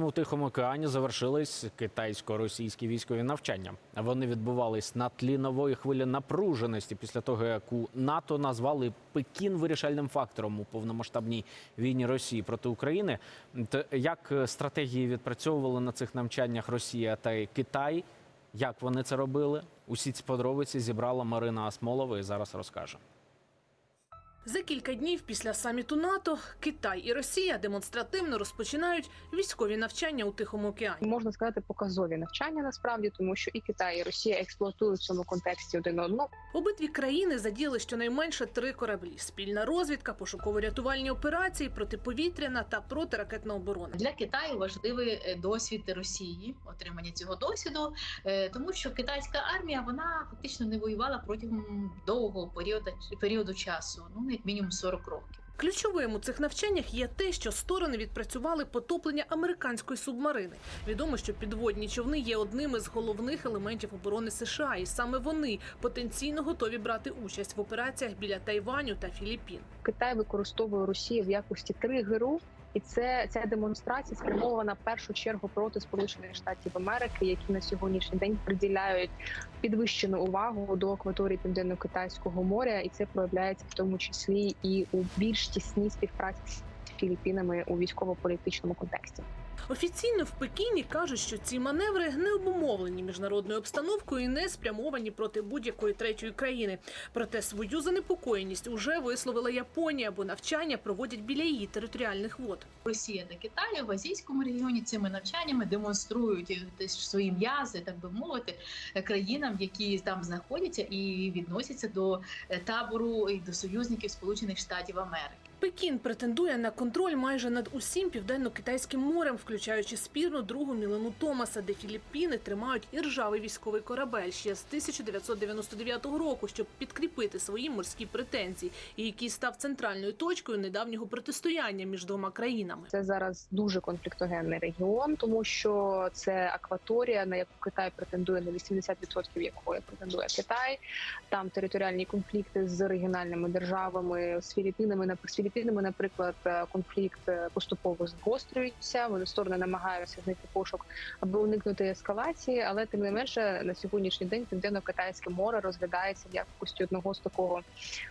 У Тихому океані завершились китайсько-російські військові навчання. Вони відбувались на тлі нової хвилі напруженості після того, як у НАТО назвали Пекін вирішальним фактором у повномасштабній війні Росії проти України. Як стратегії відпрацьовували на цих навчаннях Росія та Китай? Як вони це робили? Усі ці подробиці зібрала Марина Асмолова і зараз розкаже. За кілька днів після саміту НАТО Китай і Росія демонстративно розпочинають військові навчання у Тихому океані. можна сказати показові навчання насправді, тому що і Китай, і Росія експлуатують в цьому контексті один одного. Обидві країни задіяли щонайменше три кораблі: спільна розвідка, пошуково-рятувальні операції, протиповітряна та протиракетна оборона. Для Китаю важливий е, досвід Росії, отримання цього досвіду, е, тому що китайська армія вона фактично не воювала протягом довгого періоду періоду часу, ну як мінімум 40 років. Ключовим у цих навчаннях є те, що сторони відпрацювали потоплення американської субмарини. Відомо, що підводні човни є одним із головних елементів оборони США, і саме вони потенційно готові брати участь в операціях біля Тайваню та Філіппін. Китай використовує Росію в якості тригеру. І це ця демонстрація спрямована в першу чергу проти Сполучених Штатів Америки, які на сьогоднішній день приділяють підвищену увагу до акваторії Південно-Китайського моря, і це проявляється в тому числі і у більш тісній співпраці з Філіппінами у військово-політичному контексті. Офіційно в Пекіні кажуть, що ці маневри не обумовлені міжнародною обстановкою і не спрямовані проти будь-якої третьої країни. Проте свою занепокоєність уже висловила Японія, бо навчання проводять біля її територіальних вод. Росія та Китай в азійському регіоні цими навчаннями демонструють е, свої м'язи, так би мовити, е, країнам, які там знаходяться і відносяться до е, табору і до союзників Сполучених Штатів Америки. Пекін претендує на контроль майже над усім південно-китайським морем, включаючи спірну другу мілину Томаса, де Філіппіни тримають іржавий військовий корабель ще з 1999 року, щоб підкріпити свої морські претензії, і який став центральною точкою недавнього протистояння між двома країнами. Це зараз дуже конфліктогенний регіон, тому що це акваторія, на яку Китай претендує на 80% якої претендує Китай. Там територіальні конфлікти з регіональними державами з Філіппінами. на- з Філіппінами, наприклад, конфлікт е, поступово загострюється. Вони сторони намагаються знайти пошук, аби уникнути ескалації, але тим не менше на сьогоднішній день південно-китайське море розглядається в якості одного з такого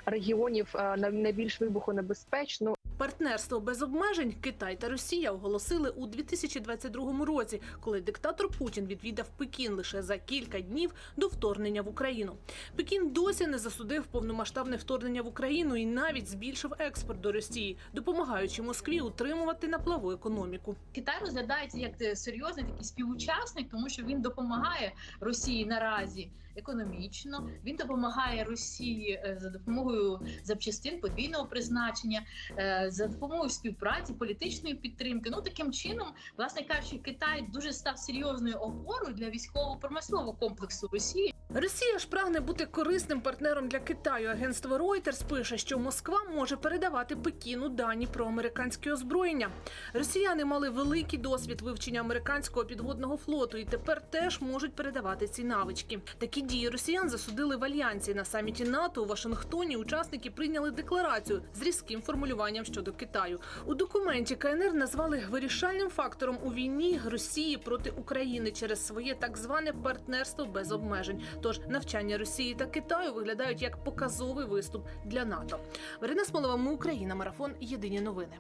регіонів е, на- найбільш вибухонебезпечно. Партнерство без обмежень Китай та Росія оголосили у 2022 році, коли диктатор Путін відвідав Пекін лише за кілька днів до вторгнення в Україну. Пекін досі не засудив повномасштабне вторгнення в Україну і навіть збільшив експорт до Росії, допомагаючи Москві утримувати на плаву економіку. Китай розглядається як е, серйозний такий співучасник, тому що він допомагає Росії наразі економічно. Він допомагає Росії е, за допомогою запчастин подвійного призначення, е, за допомогою співпраці, політичної підтримки. Ну таким чином, власне кажучи, Китай дуже став серйозною опорою для військово-промислового комплексу Росії. Росія ж прагне бути корисним партнером для Китаю. Агентство Reuters пише, що Москва може передавати Пекіну дані про американське озброєння. Росіяни мали великий досвід вивчення американського підводного флоту і тепер теж можуть передавати ці навички. Такі дії росіян засудили в альянсі на саміті НАТО у Вашингтоні. Учасники прийняли декларацію з різким формулюванням щодо Китаю. У документі КНР назвали вирішальним фактором у війні Росії проти України через своє так зване партнерство без обмежень. Тож навчання Росії та Китаю виглядають як показовий виступ для НАТО. Марина Смолова, ми Україна, марафон. Єдині новини.